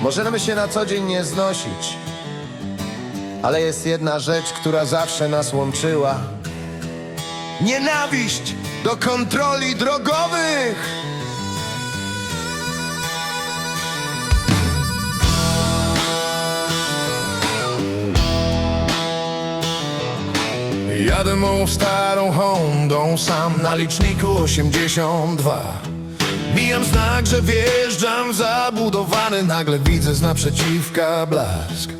Możemy się na co dzień nie znosić, ale jest jedna rzecz, która zawsze nas łączyła. Nienawiść do kontroli drogowych! Jadę mą starą Hondą sam na liczniku 82 Mijam znak, że wjeżdżam zabudowany. Nagle widzę z naprzeciwka blask.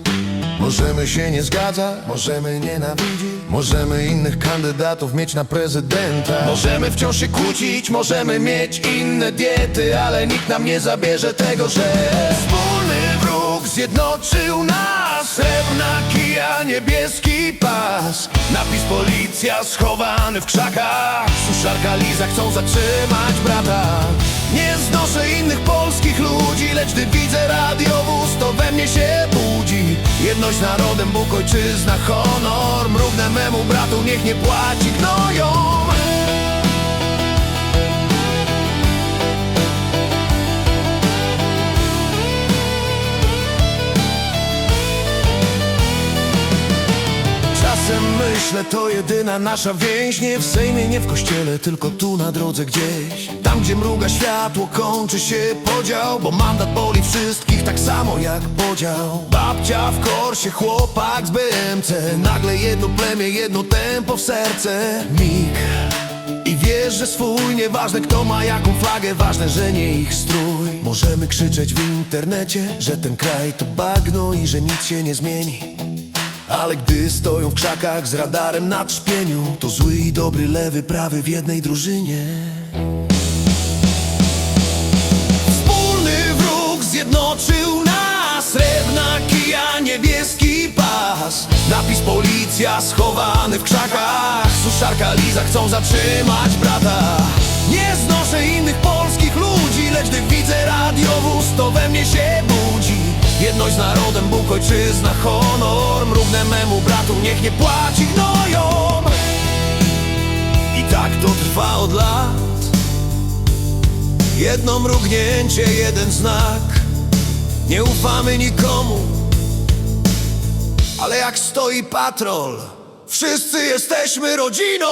Możemy się nie zgadzać, możemy nienawidzić. Możemy innych kandydatów mieć na prezydenta. Możemy wciąż się kłócić, możemy mieć inne diety Ale nikt nam nie zabierze tego, że Wspólny wróg zjednoczył nas. Srebrna kija, niebieski pas Napis policja schowany w krzakach. Suszarka Liza chcą zatrzymać brata. Nie znoszę innych polskich ludzi Lecz gdy widzę radiowóz to we mnie się budzi. Jedność narodem, Bóg, ojczyzna, honor. Mrugnę memu bratu, niech nie płaci gnojom myślę, to jedyna nasza więź. Nie w Sejmie, nie w kościele, tylko tu na drodze gdzieś. Tam, gdzie mruga światło, kończy się podział Bo mandat boli wszystkich tak samo jak podział. Babcia w korsie, chłopak z BMC Nagle jedno plemię, jedno tempo w serce. Mig. I wiesz, że swój Nieważne kto ma jaką flagę Ważne, że nie ich strój. Możemy krzyczeć w internecie Że ten kraj to bagno i że nic się nie zmieni ale gdy stoją w krzakach z radarem na trzpieniu To zły i dobry, lewy, prawy w jednej drużynie. Wspólny wróg zjednoczył nas Srebrna kija, niebieski pas. Napis policja schowany w krzakach. Suszarka Liza chcą zatrzymać brata. Nie znoszę innych polskich ludzi Lecz gdy widzę radiowóz to we mnie się budzi. Jedność z narodem, Bóg, ojczyzna, honor Mrugnę memu bratu, niech nie płaci gnojom. I tak to trwa od lat. Jedno mrugnięcie, jeden znak. Nie ufamy nikomu. Ale jak stoi patrol Wszyscy jesteśmy rodziną